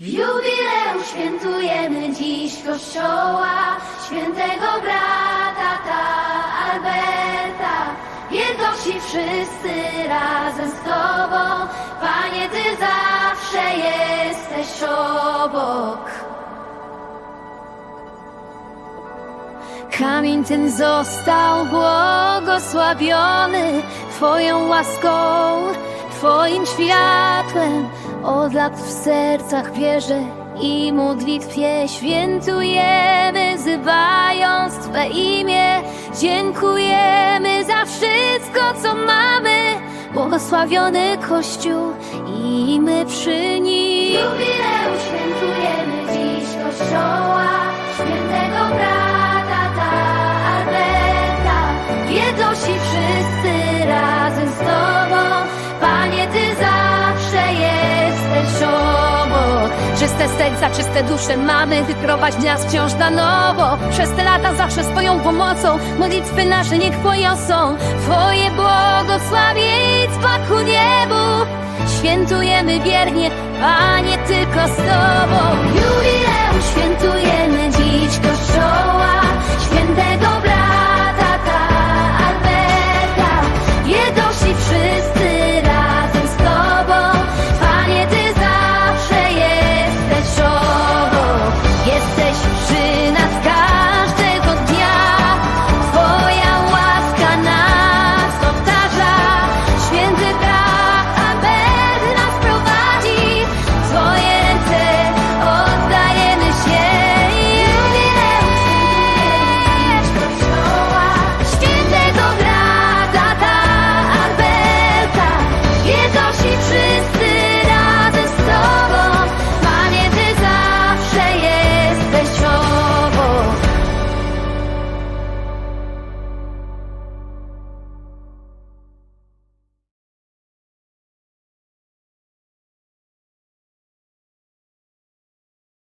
W jubileusz świętujemy dziś kościoła świętego brata ta Alberta. Wielkości wszyscy razem z Tobą, Panie Ty zawsze jesteś obok. Kamień ten został błogosławiony Twoją łaską, Twoim światłem. Od lat w sercach wierzę i modlitwie świętujemy, zbywając Twe imię. Dziękujemy za wszystko, co mamy. Błogosławiony Kościół i my przy nim. Jubileusz świętujemy dziś kościoła Czyste serca, czyste dusze mamy, wyprowadź nas wciąż na nowo. Przez te lata zawsze swoją pomocą, modlitwy nasze niech poniosą. Twoje błogosławieństwa ku niebu, świętujemy wiernie, Panie, tylko z Tobą. Jubileusz